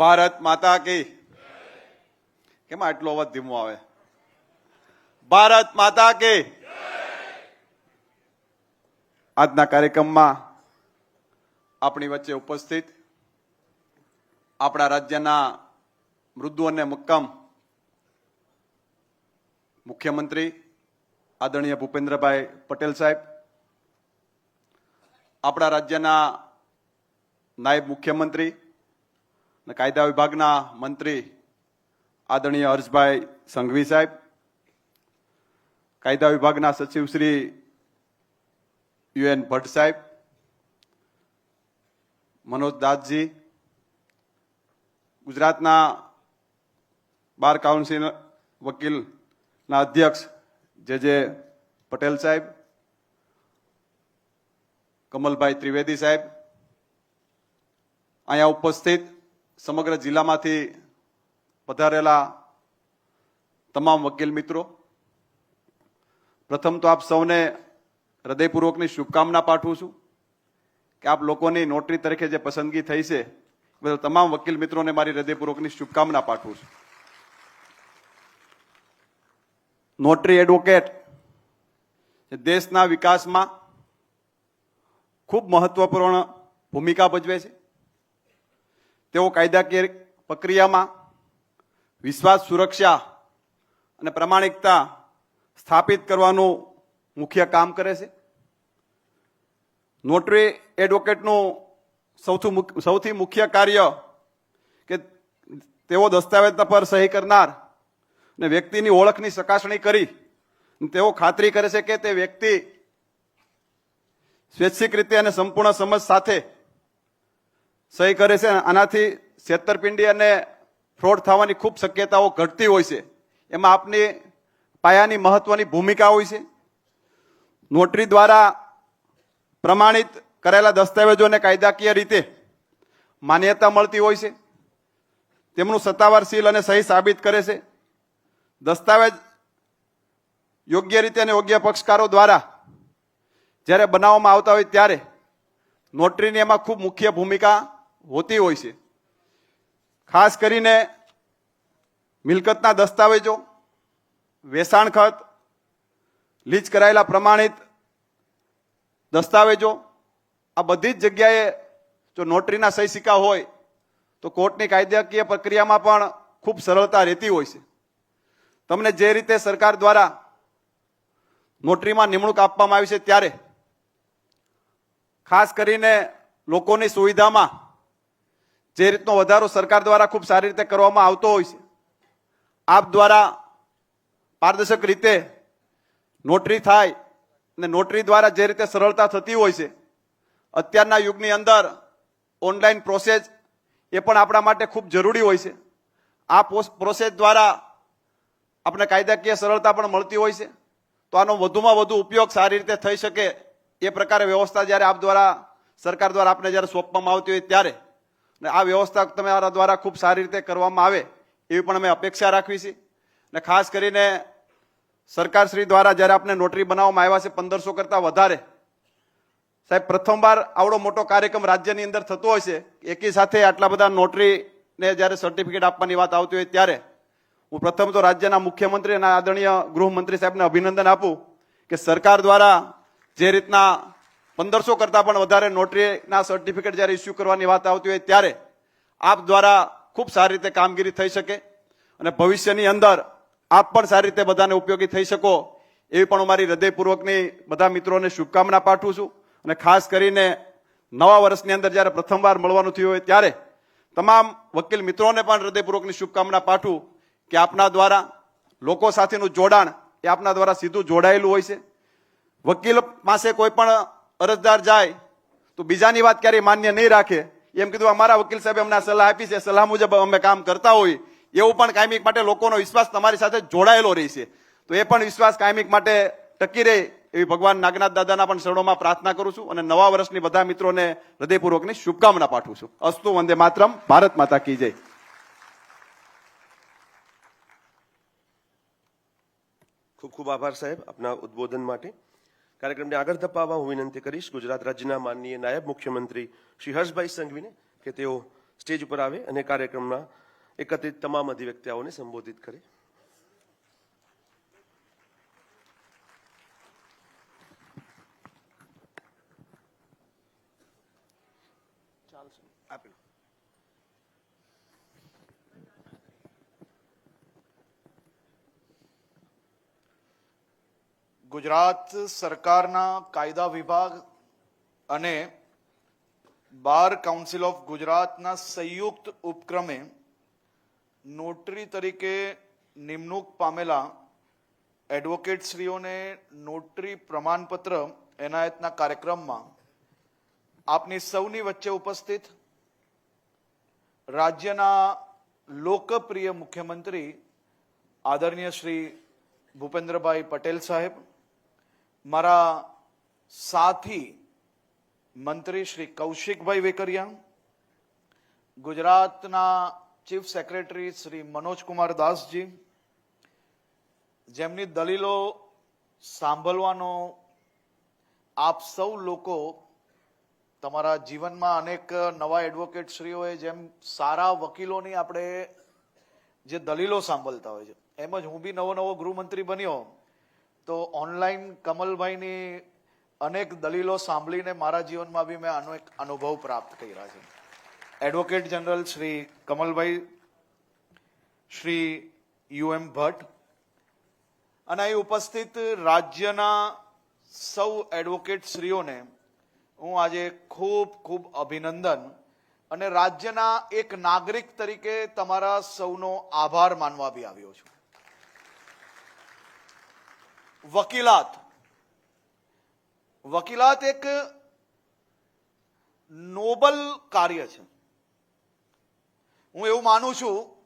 ભારત માતા કી. કેમ આટલો અવાજ ધીમો આવે? ભારત માતા કે. આજના કાર્યક્રમમાં આપણી વચ્ચે ઉપસ્થિત આપણા રાજ્યના મૃદુ અને મક્કમ મુખ્યમંત્રી આદરણીય ભૂપેન્દ્રભાઈ પટેલ સાહેબ, આપણા રાજ્યના નાયબ મુખ્યમંત્રી અને કાયદા વિભાગના મંત્રી આદરણીય હર્ષભાઈ સંઘવી સાહેબ, કાયદા વિભાગના સચિવ શ્રી યુએન ભટ્ટ સાહેબ, મનોજ દાસજી, ગુજરાતના બાર કાઉન્સિલ વકીલના અધ્યક્ષ જે જે પટેલ સાહેબ, કમલભાઈ ત્રિવેદી સાહેબ, અહીંયા ઉપસ્થિત સમગ્ર જિલ્લામાંથી પધારેલા તમામ વકીલ મિત્રો, પ્રથમ તો આપ સૌને હૃદયપૂર્વકની શુભકામના પાઠવું છું કે આપ લોકોની નોટરી તરીકે જે પસંદગી થઈ છે બધા તમામ વકીલ મિત્રોને મારી હૃદયપૂર્વકની શુભકામના પાઠવું છું. નોટરી એડવોકેટ દેશના વિકાસમાં ખૂબ મહત્વપૂર્ણ ભૂમિકા ભજવે છે. તેઓ કાયદાકીય પ્રક્રિયામાં વિશ્વાસ, સુરક્ષા અને પ્રામાણિકતા સ્થાપિત કરવાનું મુખ્ય કામ કરે છે. નોટરી એડવોકેટનું સૌથી સૌથી મુખ્ય કાર્ય કે તેઓ દસ્તાવેજ પર સહી કરનાર અને વ્યક્તિની ઓળખની ચકાસણી કરી તેઓ ખાતરી કરે છે કે તે વ્યક્તિ સ્વૈચ્છિક રીતે અને સંપૂર્ણ સમજ સાથે સહી કરે છે. આનાથી છેતરપિંડી અને ફ્રોડ થવાની ખૂબ શક્યતાઓ ઘટતી હોય છે. એમાં આપની પાયાની મહત્વની ભૂમિકા હોય છે. નોટરી દ્વારા પ્રમાણિત કરેલા દસ્તાવેજોને કાયદાકીય રીતે માન્યતા મળતી હોય છે. તેમનું સત્તાવાર સીલ અને સહી સાબિત કરે છે. દસ્તાવેજ યોગ્ય રીતે અને યોગ્ય પક્ષકારો દ્વારા જ્યારે બનાવવામાં આવતા હોય ત્યારે નોટરીની એમાં ખૂબ મુખ્ય ભૂમિકા હોતી હોય છે. ખાસ કરીને મિલકતના દસ્તાવેજો, વેચાણ ખત લીજ કરાયેલા પ્રમાણિત દસ્તાવેજો, આ બધી જ જગ્યાએ જો નોટરીના સહી સિક્કા હોય, તો કોર્ટની કાયદાકીય પ્રક્રિયામાં પણ ખૂબ સરળતા રહેતી હોય છે. તમને જે રીતે સરકાર દ્વારા નોટરીમાં નિમણૂક આપવામાં આવી છે ત્યારે, ખાસ કરીને લોકોની સુવિધામાં જે રીતનો વધારો સરકાર દ્વારા ખૂબ સારી રીતે કરવામાં આવતો હોય છે, આપ દ્વારા પારદર્શક રીતે નોટરી થાય અને નોટરી દ્વારા જે રીતે સરળતા થતી હોય છે, અત્યારના યુગની અંદર ઓનલાઈન પ્રોસેસ એ પણ આપણા માટે ખૂબ જરૂરી હોય છે. આ પ્રોસેસ દ્વારા આપણે કાયદાકીય સરળતા પણ મળતી હોય છે. તો આનો વધુમાં વધુ ઉપયોગ સારી રીતે થઈ શકે એ પ્રકારે વ્યવસ્થા જ્યારે આપ દ્વારા, સરકાર દ્વારા આપને જ્યારે સોંપવામાં આવતી હોય ત્યારે અને આ વ્યવસ્થા તમારા દ્વારા ખૂબ સારી રીતે કરવામાં આવે એવી પણ અમે અપેક્ષા રાખવી છે. અને ખાસ કરીને સરકારશ્રી દ્વારા જ્યારે આપણે નોટરી બનાવવામાં આવ્યા છે પંદરસો કરતાં વધારે, સાહેબ પ્રથમવાર આવડો મોટો કાર્યક્રમ રાજ્યની અંદર થતો હોય છે, એકી સાથે આટલા બધા નોટરીને જ્યારે સર્ટિફિકેટ આપવાની વાત આવતી હોય ત્યારે હું પ્રથમ તો રાજ્યના મુખ્યમંત્રી અને આદરણીય ગૃહમંત્રી સાહેબને અભિનંદન આપું કે સરકાર દ્વારા જે રીતના પંદરસો કરતાં પણ વધારે નોટરીના સર્ટિફિકેટ જ્યારે ઇસ્યુ કરવાની વાત આવતી હોય ત્યારે આપ દ્વારા ખૂબ સારી રીતે કામગીરી થઈ શકે અને ભવિષ્યની અંદર આપ પણ સારી રીતે બધાને ઉપયોગી થઈ શકો એવી પણ હું મારી હૃદયપૂર્વકની બધા મિત્રોને શુભકામના પાઠવું છું. અને ખાસ કરીને નવા વર્ષની અંદર જ્યારે પ્રથમવાર મળવાનું થયું હોય ત્યારે તમામ વકીલ મિત્રોને પણ હૃદયપૂર્વકની શુભકામના પાઠવું કે આપના દ્વારા લોકો સાથેનું જોડાણ એ આપના દ્વારા સીધું જોડાયેલું હોય છે. વકીલ પાસે કોઈ પણ અરજદાર જાય, તો બીજાની વાત ક્યારેય માન્ય નહીં રાખે. એમ કીધું અમારા વકીલ સાહેબે અમને સલાહ આપી છે, સલાહ મુજબ અમે કામ કરતા હોઈએ એવું પણ કાયમિક માટે લોકોનો વિશ્વાસ તમારી સાથે જોડાયેલો રહેશે તો એ પણ વિશ્વાસ કાયમિક માટે ટકી રહે એવી ભગવાન નાગનાથ દાદાના પણ શરણોમાં પ્રાર્થના કરું છું અને નવા વર્ષની બધા મિત્રોને હૃદયપૂર્વકની શુભકામના પાઠવું છું. અસ્તુ વંદે માતરમ, ભારત માતા કી જય. ખૂબ ખૂબ આભાર સાહેબ આપના ઉદ્બોધન માટે. કાર્યક્રમને આગળ ધપાવવા હું વિનંતી કરીશ. ગુજરાત રાજ્યના માનનીય નાયબ મુખ્યમંત્રી શ્રી હર્ષભાઈ સંઘવીને કે તેઓ સ્ટેજ ઉપર આવે અને કાર્યક્રમના એકત્રિત તમામ અધિવ્યક્તાઓને સંબોધિત કરે આપી લો. ગુજરાત સરકારના કાયદા વિભાગ અને બાર કાઉન્સિલ ઓફ ગુજરાતના સંયુક્ત ઉપક્રમે નોટરી તરીકે નિમણૂક પામેલા એડવોકેટશ્રીઓને નોટરી પ્રમાણપત્ર એનાયતના કાર્યક્રમમાં આપની સૌની વચ્ચે ઉપસ્થિત રાજ્યના લોકપ્રિય મુખ્યમંત્રી આદરણીય શ્રી ભૂપેન્દ્રભાઈ પટેલ સાહેબ મારા સાથી મંત્રી શ્રી કૌશિકભાઈ વેકરિયા, ગુજરાતના ચીફ સેક્રેટરી શ્રી મનોજકુમાર દાસજી, જેમની દલીલો સાંભળવાનો આપ સૌ લોકો તમારા જીવનમાં અનેક નવા એડવોકેટશ્રીઓએ જેમ સારા વકીલોની આપણે જે દલીલો સાંભળતા હોય છે, એમ જ હું બી નવો નવો ગૃહમંત્રી બન્યો. તો ઓનલાઈન કમલભાઈની અનેક દલીલો સાંભળીને મારા જીવનમાં બી મેં આનો એક અનુભવ પ્રાપ્ત કર્યા છે. Advocate general Shri Kamalbhai, Shri U M Bhatt અને અહીં ઉપસ્થિત રાજ્યના સૌ એડવોકેટ શ્રીઓને હું આજે ખૂબ ખૂબ અભિનંદન અને રાજ્યના એક નાગરિક તરીકે તમારા સૌનો આભાર માનવા બી આવ્યો છું. વકીલાત. વકીલાત એક નોબલ કાર્ય છે. હું એવું માનું છું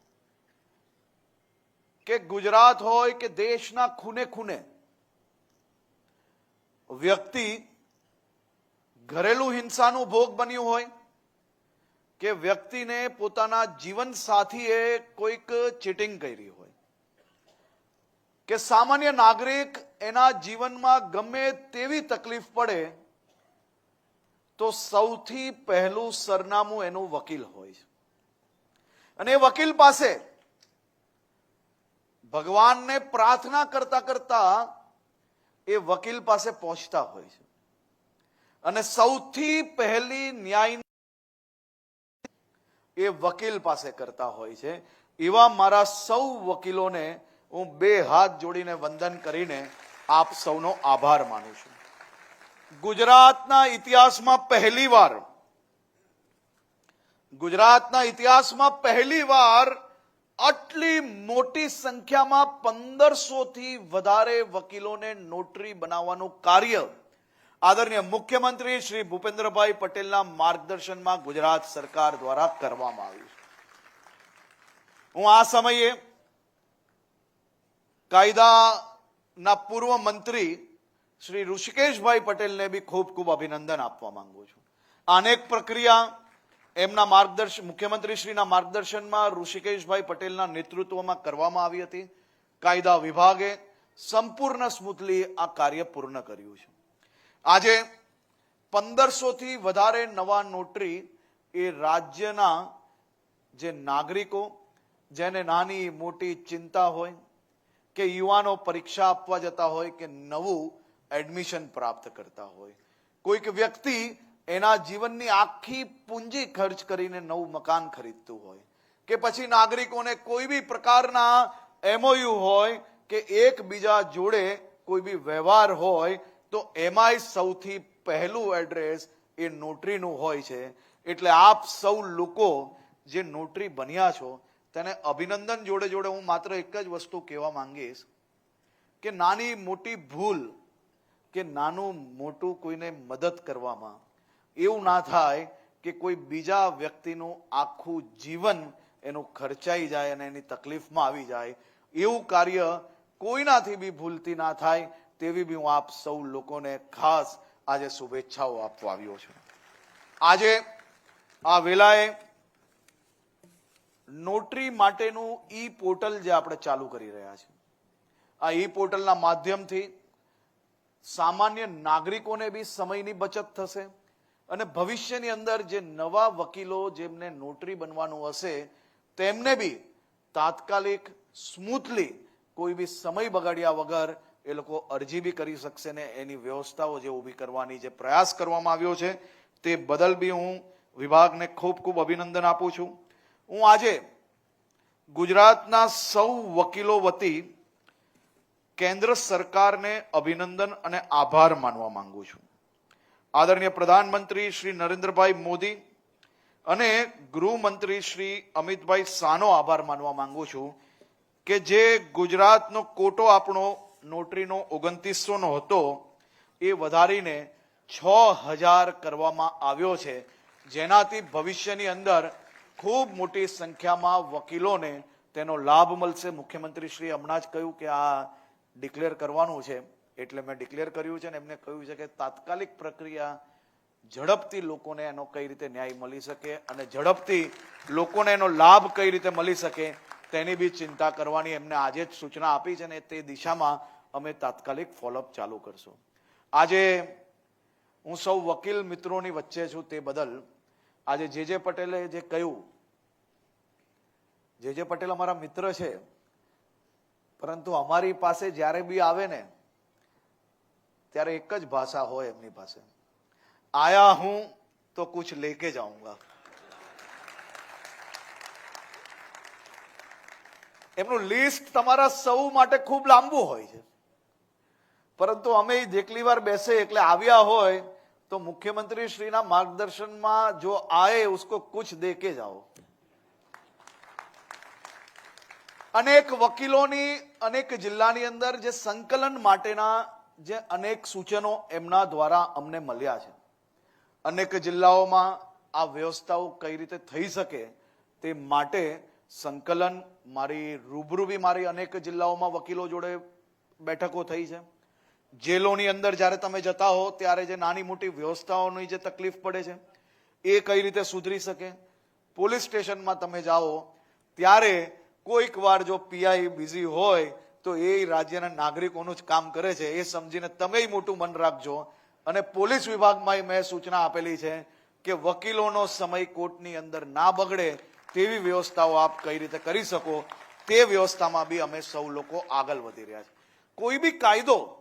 કે ગુજરાત હોય કે દેશના ખૂને ખૂને વ્યક્તિ ઘરેલું હિંસાનું ભોગ બન્યું હોય કે વ્યક્તિને પોતાના જીવન સાથીએ કોઈક ચીટિંગ કરી હોય. કે સામાન્ય નાગરિક એના જીવનમાં ગમે તેવી તકલીફ પડે, તો સૌથી પહેલું સરનામું એનું વકીલ હોય છે. અને એ વકીલ પાસે ભગવાનને પ્રાર્થના કરતા કરતા એ વકીલ પાસે પહોંચતા હોય છે. અને સૌથી પહેલી ન્યાય એ વકીલ પાસે કરતા હોય છે. એવા મારા સૌ વકીલોને હું બે હાથ જોડીને વંદન કરીને આપ સૌનો આભાર માનું છું. ગુજરાતના ઇતિહાસમાં પહેલીવાર ગુજરાતના ઇતિહાસમાં પહેલીવાર આટલી મોટી સંખ્યામાં પંદરસો થી વધારે વકીલોને નોટરી બનાવવાનું કાર્ય આદરણીય મુખ્યમંત્રી શ્રી ભૂપેન્દ્રભાઈ પટેલના માર્ગદર્શનમાં ગુજરાત સરકાર દ્વારા કરવામાં આવ્યું છે. હું આ સમયે કાયદાના પૂર્વ મંત્રી શ્રી ઋષિકેશભાઈ પટેલને બી ખૂબ ખૂબ અભિનંદન આપવા માંગુ છું. અનેક પ્રક્રિયા એમના માર્ગદર્શન મુખ્યમંત્રીશ્રીના માર્ગદર્શનમાં ઋષિકેશભાઈ પટેલના નેતૃત્વમાં કરવામાં આવી હતી. કાયદા વિભાગે સંપૂર્ણ સ્મૂથલી આ કાર્ય પૂર્ણ કર્યું છે. આજે પંદરસોથી વધારે નવા નોટરી એ રાજ્યના જે નાગરિકો, જેને નાની મોટી ચિંતા હોય કે યુવાનો પરીક્ષા આપવા જતા હોય કે નવું એડમિશન પ્રાપ્ત કરતા હોય. કોઈક વ્યક્તિ એના જીવનની આખી પૂંજી ખર્ચ કરીને નવું મકાન ખરીદતું હોય કે પછી નાગરિકોને કોઈ બી પ્રકારના એમઓયુ હોય કે એકબીજા જોડે કોઈ બી વ્યવહાર હોય, તો એમાંય સૌથી પહેલું એડ્રેસ એ નોટરીનું હોય છે. એટલે આપ સૌ લોકો જે નોટરી બન્યા છો તેને અભિનંદન જોડે જોડે હું માત્ર એક જ વસ્તુ કહેવા માંગીશ કે નાની મોટી ભૂલ કે નાનું મોટું કોઈને મદદ કરવામાં એવું ના થાય કે કોઈ બીજા વ્યક્તિનું આખું જીવન એનું ખર્ચાઈ જાય અને એની તકલીફમાં આવી જાય. એવું કાર્ય કોઈનાથી બી ભૂલતી ના થાય તેવી બી હું આપ સૌ લોકોને ખાસ આજે શુભેચ્છાઓ આપવા આવ્યો છું. આજે આ વેલાએ નોટરી માટેનું ઈ પોર્ટલ જે આપણે ચાલુ કરી રહ્યા છીએ. આ ઈ પોર્ટલના માધ્યમથી સામાન્ય નાગરિકોને બી સમયની બચત થશે અને ભવિષ્યની અંદર જે નવા વકીલો જેમને નોટરી બનવાનું હશે, તેમને બી તાત્કાલિક, સ્મૂથલી કોઈ બી સમય બગાડ્યા વગર એ લોકો અરજી બી કરી શકશે ને એની વ્યવસ્થાઓ જે ઊભી કરવાની જે પ્રયાસ કરવામાં આવ્યો છે, તે બદલ બી હું વિભાગને ખૂબ ખૂબ અભિનંદન આપું છું. હું આજે ગુજરાતના સૌ વકીલો વતી કેન્દ્ર સરકારને અભિનંદન અને આભાર માનવા માંગુ છું. આદરણીય પ્રધાનમંત્રી શ્રી નરેન્દ્રભાઈ મોદી અને ગૃહમંત્રી શ્રી અમિતભાઈ શાહનો આભાર માનવા માંગુ છું કે જે ગુજરાતનો કોટો આપણો નોટરીનો ઓગણત્રીસોનો હતો એ વધારીને છ હજાર કરવામાં આવ્યો છે. જેનાથી ભવિષ્યની અંદર ખૂબ મોટી સંખ્યામાં વકીલોને તેનો લાભ મળશે. મુખ્યમંત્રી શ્રી હમણાં જ કહ્યું કે આ ડિક્લેર કરવાનું છે. એટલે મેં ડિક્લેર કર્યું છે ને એમને કહ્યું છે કે તાત્કાલિક પ્રક્રિયા ઝડપથી લોકોને એનો કઈ રીતે ન્યાય મળી શકે અને ઝડપથી લોકોને એનો લાભ કઈ રીતે મળી શકે તેની બી ચિંતા કરવાની એમને આજે જ સૂચના આપી છે ને તે દિશામાં અમે તાત્કાલિક ફોલોઅપ ચાલુ કરશું. આજે હું સૌ વકીલ મિત્રોની વચ્ચે છું તે બદલ આજે જે જે પટેલે જે કહ્યું, જે જે પટેલ અમારા મિત્ર છે, પરંતુ અમારી પાસે જ્યારે બી આવે ને, ત્યારે એક જ ભાષા હોય એમની પાસે. આયા હું તો કુછ લેકે જાઉંગા. એમનું લિસ્ટ તમારા સૌ માટે ખૂબ લાંબુ હોય છે. પરંતુ અમે જેટલી વાર બેસે એટલે આવ્યા હોય તો મુખ્યમંત્રી શ્રીના માર્ગદર્શનમાં જો આયે जो आए उसको कुछ दे અનેક વકીલોની, અનેક જિલ્લાની અંદર જે સંકલન માટેના જે અનેક સૂચનો એમના દ્વારા અમને મળ્યા છે. અનેક જિલ્લાઓમાં આ વ્યવસ્થાઓ કઈ રીતે થઈ શકે તે માટે સંકલન મારી રૂબરૂ બી મારી અનેક જિલ્લાઓમાં વકીલો જોડે બેઠકો થઈ છે. જેલોની અંદર જ્યારે તમે જતા હો, ત્યારે જે નાની મોટી વ્યવસ્થાઓની જે તકલીફ પડે છે, એ કઈ રીતે સુધરી શકે? પોલીસ સ્ટેશનમાં તમે જાઓ, ત્યારે કોઈક વાર જો પીઆઈ બિઝી હોય, તો એ રાજ્યના નાગરિકોનું જ કામ કરે છે, એ સમજીને તમે મોટું મન રાખજો. અને પોલીસ વિભાગમાં મેં સૂચના આપેલી છે કે વકીલોનો સમય કોર્ટની અંદર ના બગડે, તેવી વ્યવસ્થાઓ આપ કઈ રીતે કરી શકો? તે વ્યવસ્થામાં બી અમે સૌ લોકો આગળ વધી રહ્યા છે કોઈ બી કાયદો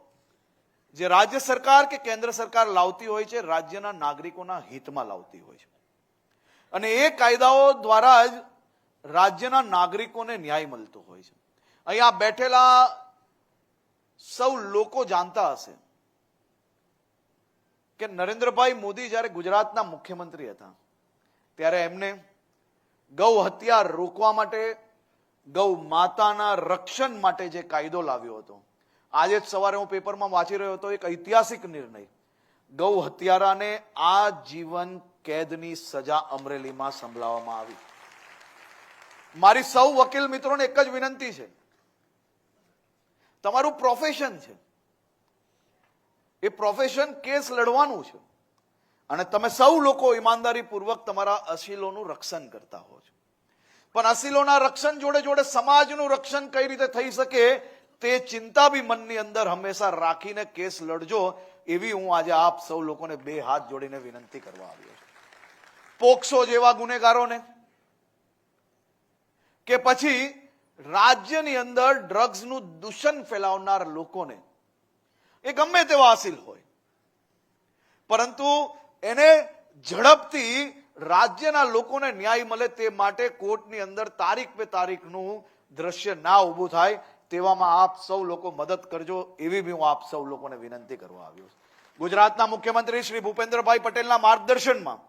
જે રાજ્ય સરકાર કે કેન્દ્ર સરકાર લાવતી હોય છે, રાજ્યના નાગરિકોના હિતમાં લાવતી હોય છે. અને એ કાયદાઓ દ્વારા જ રાજ્યના નાગરિકોને ન્યાય મળતો હોય છે. અહીંયા બેઠેલા સૌ લોકો જાણતા હશે કે નરેન્દ્રભાઈ મોદી જ્યારે ગુજરાતના મુખ્યમંત્રી હતા, ત્યારે એમને ગૌ હત્યા રોકવા માટે, ગૌ માતાના રક્ષણ માટે જે કાયદો લાવ્યો હતો આજે જ સવારે હું પેપરમાં વાંચી રહ્યો હતો એક ઐતિહાસિક નિર્ણય. ગૌ હત્યારાને આ જીવન કેદની સજા અમરેલીમાં સંભળાવવામાં આવી. મારી સૌ વકીલ મિત્રોને એક જ વિનંતી છે. તમારું પ્રોફેશન છે. એ પ્રોફેશન કેસ લડવાનું છે. અને તમે સૌ લોકો ઈમાનદારીપૂર્વક તમારા અસીલોનું રક્ષણ કરતા હો છો. પણ અસીલોના રક્ષણ જોડે જોડે સમાજનું રક્ષણ કઈ રીતે થઈ શકે તે ચિંતા બી મનની અંદર હંમેશા રાખીને કેસ લડજો એવી હું આજે આપ સૌ લોકોને બે હાથ જોડીને વિનંતી કરવા આવ્યો છું. પોક્સો જેવા ગુનેગારોને કે પછી રાજ્યની અંદર ડ્રગ્સનું દૂષણ ફેલાવનાર લોકોને એ ગમે તેવા હાસિલ હોય. પરંતુ એને ઝડપથી રાજ્યના લોકોને ન્યાય મળે તે માટે કોર્ટની અંદર તારીખ પે તારીખનું દ્રશ્ય ના ઊભું થાય તેવામાં આપ સૌ લોકો મદદ કરજો, એવી બી હું આપ સૌ લોકોને વિનંતી કરવા આવ્યો ગુજરાતના મુખ્યમંત્રી શ્રી ભૂપેન્દ્રભાઈ પટેલના માર્ગદર્શનમાં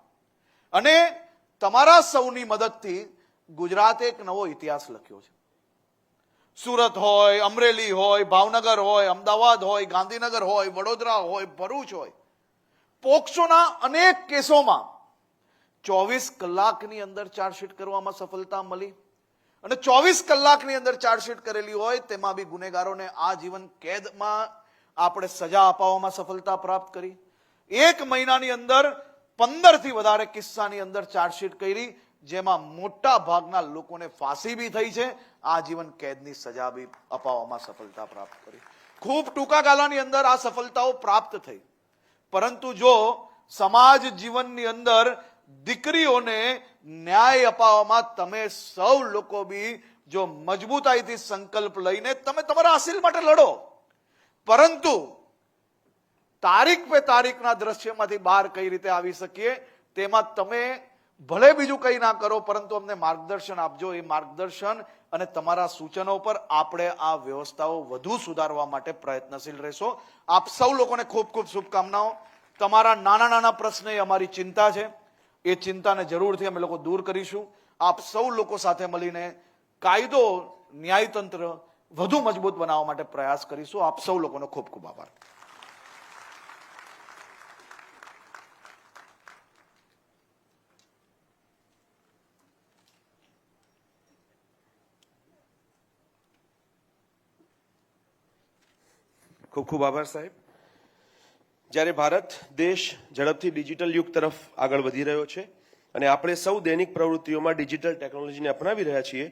અને તમારા સૌની મદદથી ગુજરાતે એક નવો ઇતિહાસ લખ્યો છે. સુરત હોય, અમરેલી હોય, ભાવનગર હોય, અમદાવાદ હોય, ગાંધીનગર હોય, વડોદરા હોય, ભરૂચ હોય, પોક્સોના અનેક કેસોમાં ચોવીસ કલાકની અંદર ચાર્જશીટ કરવામાં સફળતા મળી. અને ચોવીસ કલાકની અંદર ચાર્જશીટ કરેલી હોય, તેમાં બી ગુનેગારોને આજીવન કેદમાં આપણે સજા અપાવવામાં સફળતા પ્રાપ્ત કરી. એક મહિનાની અંદર પંદરથી વધારે કિસ્સાની અંદર ચાર્જશીટ કરી, જેમાં મોટા ભાગના લોકોને ફાંસી બી થઈ છે. આજીવન કેદની સજા બી અપાવવામાં સફળતા પ્રાપ્ત કરી. ખૂબ ટૂંકા ગાળાની અંદર આ સફળતાઓ પ્રાપ્ત થઈ. પરંતુ જો સમાજ જીવનની અંદર દીકરીઓને ન્યાય અપાવવામાં તમે સૌ લોકો બી જો મજબૂતાઈથી સંકલ્પ લઈને તમે તમારા હાસિલ માટે લડો. પરંતુ તારીખ પે તારીખના દ્રશ્યમાંથી બહાર કઈ રીતે આવી શકીએ તેમાં તમે ભલે બીજું કંઈ ના કરો, પરંતુ અમને માર્ગદર્શન આપજો. એ માર્ગદર્શન અને તમારા સૂચનો પર આપણે આ વ્યવસ્થાઓ વધુ સુધારવા માટે પ્રયત્નશીલ રહેશો. આપ સૌ લોકોને ખૂબ ખૂબ શુભકામનાઓ. તમારા નાના નાના પ્રશ્ન એ અમારી ચિંતા છે. એ ચિંતાને જરૂરથી અમે લોકો દૂર કરીશું. આપ સૌ લોકો સાથે મળીને કાયદો, ન્યાયતંત્ર વધુ મજબૂત બનાવવા માટે પ્રયાસ કરીશું. આપ સૌ લોકોનો ખૂબ ખૂબ આભાર. ખૂબ ખૂબ આભાર સાહેબ. જ્યારે ભારત દેશ ઝડપથી ડિજિટલ યુગ તરફ આગળ વધી રહ્યો છે અને આપણે સૌ દૈનિક પ્રવૃત્તિઓમાં ડિજિટલ ટેકનોલોજીને અપનાવી રહ્યા છીએ,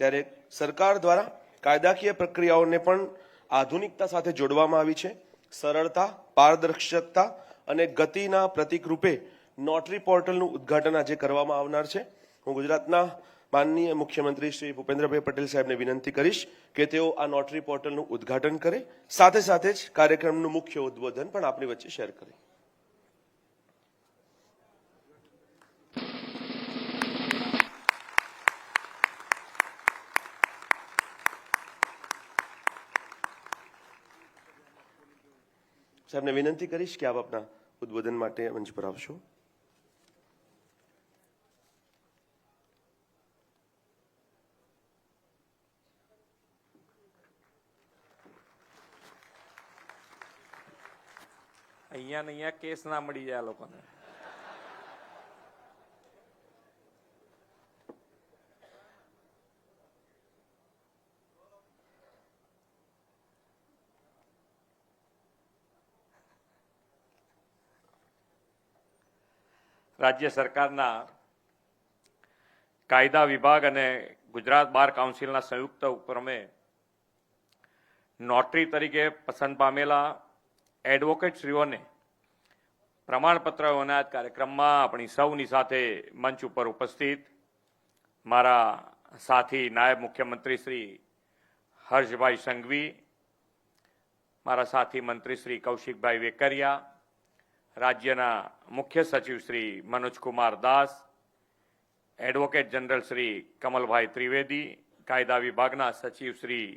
ત્યારે સરકાર દ્વારા કાયદાકીય પ્રક્રિયાઓને પણ આધુનિકતા સાથે જોડવામાં આવી છે. સરળતા, પારદર્શકતા અને ગતિના પ્રતિકરૂપે નોટરી પોર્ટલનું ઉદ્ઘાટન આજે કરવામાં આવનાર છે. હું ગુજરાતના માનનીય મુખ્યમંત્રી શ્રી ભૂપેન્દ્રભાઈ પટેલ સાહેબને વિનંતી કરીશ કે તેઓ આ નોટરી પોર્ટલનું ઉદ્ઘાટન કરે. સાથે સાથે જ કાર્યક્રમનું મુખ્ય ઉદ્બોધન પણ આપની વચ્ચે શેર કરે. સાહેબને વિનંતી કરીશ કે આપ આપના ઉદ્બોધન માટે મંચ પર આવશો. અહીંયા ને અહીંયા કેસ ના મળી જાય લોકોને. રાજ્ય સરકારના કાયદા વિભાગ અને ગુજરાત બાર કાઉન્સિલના સંયુક્ત ઉપક્રમે નોટરી તરીકે પસંદ પામેલા એડવોકેટશ્રીઓને પ્રમાણપત્ર એનાયત કાર્યક્રમમાં આપણી સૌની સાથે મંચ ઉપર ઉપસ્થિત મારા સાથી નાયબ મુખ્યમંત્રી શ્રી હર્ષભાઈ સંઘવી, મારા સાથી મંત્રી શ્રી કૌશિકભાઈ વેકરિયા, રાજ્યના મુખ્ય સચિવ શ્રી મનોજકુમાર દાસ, એડવોકેટ જનરલ શ્રી કમલભાઈ ત્રિવેદી, કાયદા વિભાગના સચિવ Shri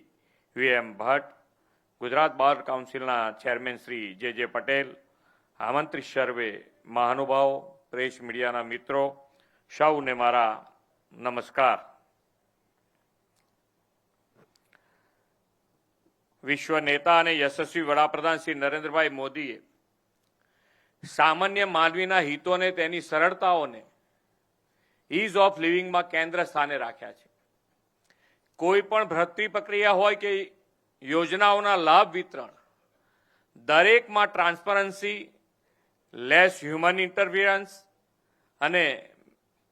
V M Bhatt, Gujarat bar કાઉન્સિલના chairman Shri J J Patel આમંત્રિત સર્વે મહાનુભાવો, પ્રેસ મીડિયાના મિત્રો, સૌને મારા નમસ્કાર. વિશ્વ નેતા અને યશસ્વી વડાપ્રધાન શ્રી નરેન્દ્રભાઈ મોદીએ સામાન્ય માનવીના હિતોને, તેની સરળતાઓને ઇઝ ઓફ લિવિંગમાં કેન્દ્ર સ્થાને રાખ્યા છે. કોઈ પણ ભરતી પ્રક્રિયા હોય કે યોજનાઓના લાભ વિતરણ, દરેકમાં ટ્રાન્સપરન્સી લેસ હ્યુમન ઇન્ટરફિયરન્સ અને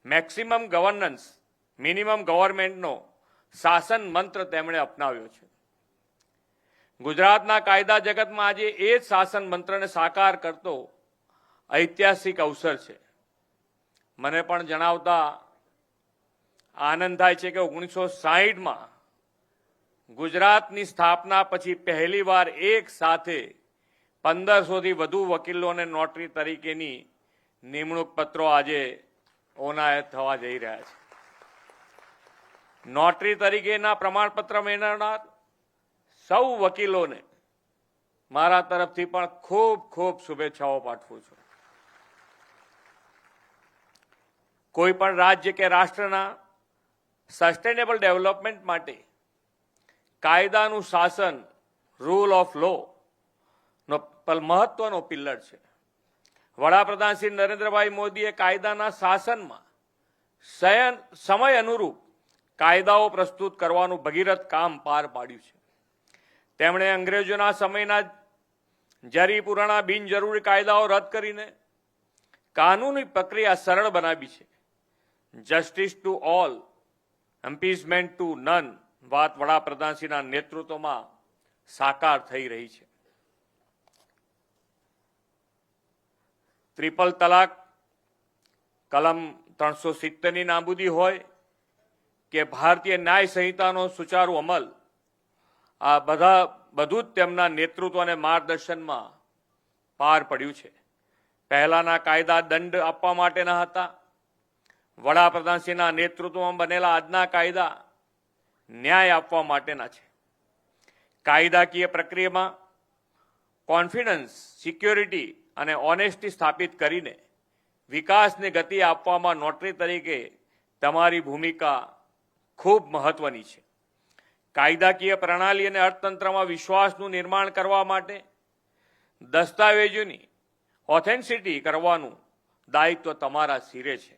મેક્સિમમ ગવર્નન્સ મિનિમમ ગવર્મેન્ટનો શાસન મંત્ર તેમણે અપનાવ્યો છે. ગુજરાતના કાયદા જગતમાં આજે એ જ શાસન મંત્રને સાકાર કરતો ઐતિહાસિક અવસર છે. મને પણ જણાવતા આનંદ થાય છે કે ઓગણીસો સાહીઠમાં ગુજરાતની સ્થાપના પછી પહેલીવાર એક સાથે પંદરસોથી વધુ વકીલોને નોટરી તરીકેની નિમણૂક પત્રો આજે ઓનાયત થવા જઈ રહ્યા છે. નોટરી તરીકેના પ્રમાણપત્ર મેળવનાર સૌ વકીલોને મારા તરફથી પણ ખૂબ ખૂબ શુભેચ્છાઓ પાઠવું છું. કોઈ પણ રાજ્ય કે રાષ્ટ્રના સસ્ટેનેબલ ડેવલપમેન્ટ માટે કાયદાનું શાસન રૂલ ઓફ લો મહત્વનો પિલ્લર છે. વડાપ્રધાન શ્રી નરેન્દ્રભાઈ મોદીએ કાયદાના શાસનમાં સયન- સમય અનુરૂપ કાયદાઓ પ્રસ્તુત કરવાનું ભગીરથ કામ પાર પાડ્યું છે. તેમણે અંગ્રેજોના સમયના જરી પુરાણા બિનજરૂરી કાયદાઓ રદ કરીને કાનૂની પ્રક્રિયા સરળ બનાવી છે. Justice to all appeasement to none વાત વડાપ્રધાનશ્રીના નેતૃત્વમાં સાકાર થઈ રહી છે. ત્રિપલ તલાક, કલમ ત્રણસો સિત્તેરની નાબૂદી હોય કે ભારતીય ન્યાય સંહિતાનો સુચારુ અમલ. આ બધા બધું જ તેમના નેતૃત્વ અને માર્ગદર્શનમાં પાર પડ્યું છે. પહેલાના કાયદા દંડ આપવા માટેના હતા. વડાપ્રધાનશ્રીના નેતૃત્વમાં બનેલા આજના કાયદા ન્યાય આપવા માટેના છે. કાયદાકીય પ્રક્રિયામાં કોન્ફિડન્સ સિક્યોરિટી અને ઓનેસ્ટી સ્થાપિત કરીને વિકાસને ગતિ આપવામાં નોટરી તરીકે તમારી ભૂમિકા ખૂબ મહત્વની છે. કાયદાકીય પ્રણાલી અને અર્થતંત્રમાં વિશ્વાસનું નિર્માણ કરવા માટે દસ્તાવેજોની ઓથેન્સિટી કરવાનું દાયિત્વ તમારા શિરે છે.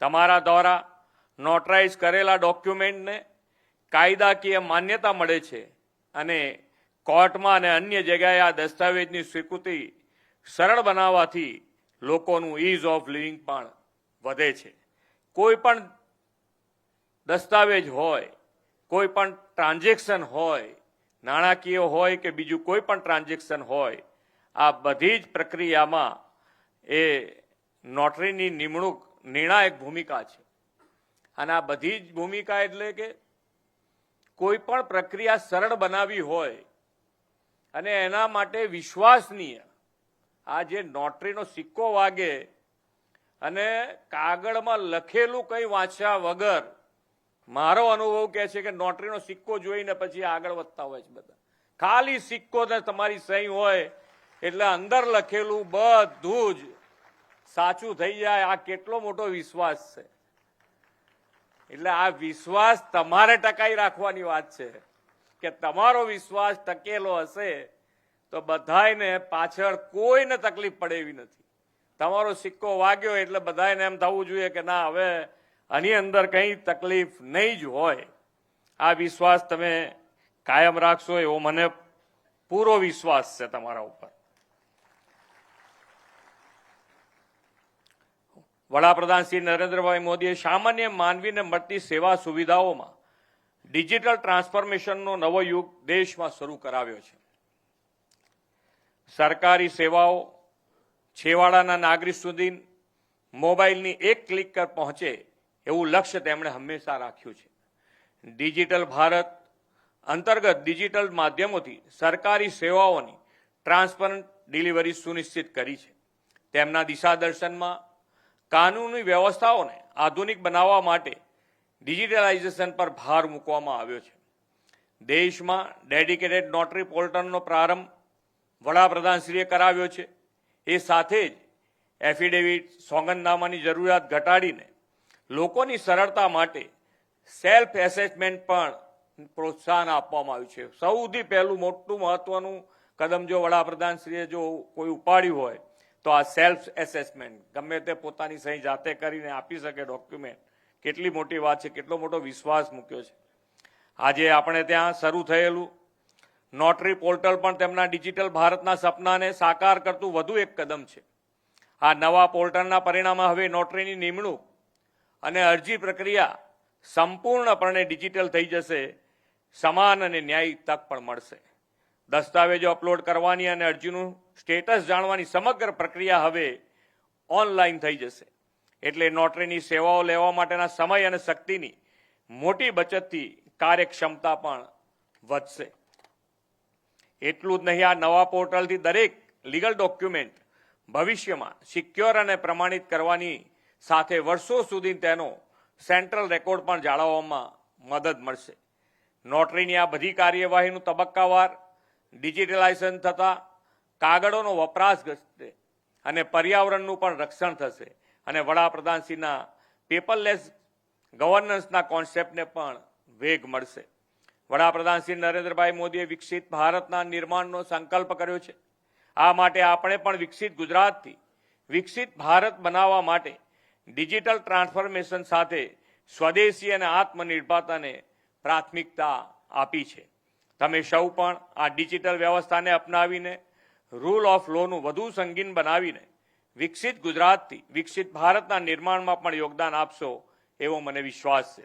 તમારા દ્વારા નોટરાઇઝ કરેલા ડોક્યુમેન્ટને કાયદાકીય માન્યતા મળે છે અને કોર્ટમાં અને અન્ય જગ્યાએ આ દસ્તાવેજની સ્વીકૃતિ સરળ બનાવવાથી લોકોનું ઇઝ ઓફ લિવિંગ પણ વધે છે. કોઈ પણ દસ્તાવેજ હોય, કોઈ પણ ટ્રાન્ઝેક્શન હોય, નાણાકીય હોય કે બીજું કોઈ પણ ટ્રાન્ઝેક્શન હોય, આ બધી જ પ્રક્રિયામાં એ નોટરીની નિમણૂક નિર્ણાયક ભૂમિકા છે. અને આ બધી જ ભૂમિકા એટલે કે કોઈ પણ પ્રક્રિયા સરળ બનાવી હોય અને એના માટે વિશ્વાસનીય આ જે નોટરીનો સિક્કો વાગે અને કાગળમાં લખેલું કંઈ વાંચ્યા વગર મારો અનુભવ કહે છે કે નોટરીનો સિક્કો જોઈને પછી આગળ વધતા હોય છે બધા. ખાલી સિક્કો તમારી સહી હોય એટલે અંદર લખેલું બધું જ સાચું થઈ જાય. આ કેટલો મોટો વિશ્વાસ છે. એટલે આ વિશ્વાસ તમારે ટકાઈ રાખવાની વાત છે કે તમારો વિશ્વાસ ટકેલો હશે તો બધાયને પાછળ કોઈને તકલીફ પડે એવી નથી. તમારો સિક્કો વાગ્યો એટલે બધાને એમ થવું જોઈએ કે ના, હવે આની અંદર કંઈ તકલીફ નહીં જ હોય. આ વિશ્વાસ તમે કાયમ રાખશો એવો મને પૂરો વિશ્વાસ છે તમારા ઉપર. વડાપ્રધાન શ્રી નરેન્દ્રભાઈ મોદીએ સામાન્ય માનવીને મળતી સેવા સુવિધાઓમાં ડિજિટલ ટ્રાન્સફોર્મેશનનો નવો યુગ દેશમાં શરૂ કરાવ્યો છે. સરકારી સેવાઓ છેવાડાના નાગરિક સુધી મોબાઈલની એક ક્લિક પર પહોંચે એવું લક્ષ્ય તેમણે હંમેશા રાખ્યું છે. ડિજિટલ ભારત અંતર્ગત ડિજિટલ માધ્યમોથી સરકારી સેવાઓની ટ્રાન્સપરન્ટ ડિલિવરી સુનિશ્ચિત કરી છે. તેમના દિશાદર્શનમાં કાનૂની વ્યવસ્થાઓને આધુનિક બનાવવા માટે ડિજિટલાઇઝેશન પર ભાર મૂકવામાં આવ્યો છે. દેશમાં ડેડિકેટેડ નોટરી પોર્ટલનો પ્રારંભ વડાપ્રધાનશ્રીએ કરાવ્યો છે. એ સાથે જ એફિડેવિટ સોગંદનામાની જરૂરિયાત ઘટાડીને લોકોની સરળતા માટે સેલ્ફ એસેસમેન્ટ પણ પ્રોત્સાહન આપવામાં આવ્યું છે. સૌથી પહેલું મોટું મહત્વનું કદમ જો વડાપ્રધાનશ્રીએ જો કોઈ ઉપાડ્યું હોય, તો આ સેલ્ફ એસેસમેન્ટ, ગમે તે પોતાની સહી જાતે કરીને આપી શકે ડોક્યુમેન્ટ. કેટલી મોટી વાત છે, કેટલો મોટો વિશ્વાસ મૂક્યો છે. આજે આપણે ત્યાં શરૂ થયેલું. નોટરી પોર્ટલ પણ તેમના ડિજિટલ ભારતના સપનાને સાકાર કરતું વધુ એક કદમ છે. આ નવા પોર્ટલના પરિણામે હવે નોટરીની નિમણૂક અને અરજી પ્રક્રિયા સંપૂર્ણપણે ડિજિટલ થઈ જશે. સમાન અને ન્યાયિક તક પણ મળશે. દસ્તાવેજો અપલોડ કરવાની અને અરજીનું સ્ટેટસ જાણવાની સમગ્ર પ્રક્રિયા હવે ઓનલાઈન થઈ જશે. એટલે નોટરીની સેવાઓ લેવા માટેના સમય અને શક્તિની મોટી બચતથી કાર્યક્ષમતા પણ વધશે. એટલું જ નહીં, આ નવા પોર્ટલથી દરેક લીગલ ડોક્યુમેન્ટ ભવિષ્યમાં સિક્યોર અને પ્રમાણિત કરવાની સાથે વર્ષો સુધી તેનો સેન્ટ્રલ રેકોર્ડ પણ જાળવવામાં મદદ મળશે. નોટરીની આ બધી કાર્યવાહીનું તબક્કાવાર ડિજિટલાઇઝેશન થતાં કાગળોનો વપરાશ ઘટશે અને પર્યાવરણનું પણ રક્ષણ થશે. અને વડાપ્રધાનશ્રીના પેપરલેસ ગવર્નન્સના કોન્સેપ્ટને પણ વેગ મળશે. વડાપ્રધાન શ્રી નરેન્દ્રભાઈ મોદીએ વિકસિત ભારતના નિર્માણનો સંકલ્પ કર્યો છે. આ માટે આપણે પણ વિકસિત ગુજરાતથી વિકસિત ભારત બનાવવા માટે ડિજિટલ ટ્રાન્સફોર્મેશન સાથે સ્વદેશી અને આત્મનિર્ભરતાને પ્રાથમિકતા આપી છે. તમે સૌ પણ આ ડિજિટલ વ્યવસ્થાને અપનાવીને રૂલ ઓફ લોનું વધુ સંગીન બનાવીને, વિકસિત ગુજરાતથી વિકસિત ભારતના નિર્માણમાં પણ યોગદાન આપશો એવો મને વિશ્વાસ છે.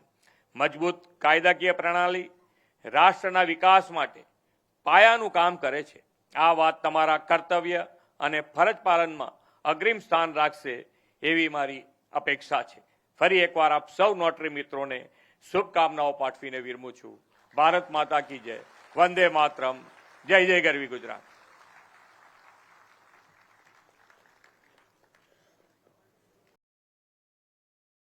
મજબૂત કાયદાકીય પ્રણાલી રાષ્ટ્રના વિકાસ માટે પાયાનું કામ કરે છે. આ વાત તમારા કર્તવ્ય અને ફરજ પાલનમાં અગ્રિમ સ્થાન રાખશે એવી મારી અપેક્ષા છે. ફરી એકવાર આપ સૌ નોટરી મિત્રોને શુભકામનાઓ પાઠવીને વિરમું છું. ભારત માતા કી જય. વંદે માતરમ. જય જય ગરવી ગુજરાત.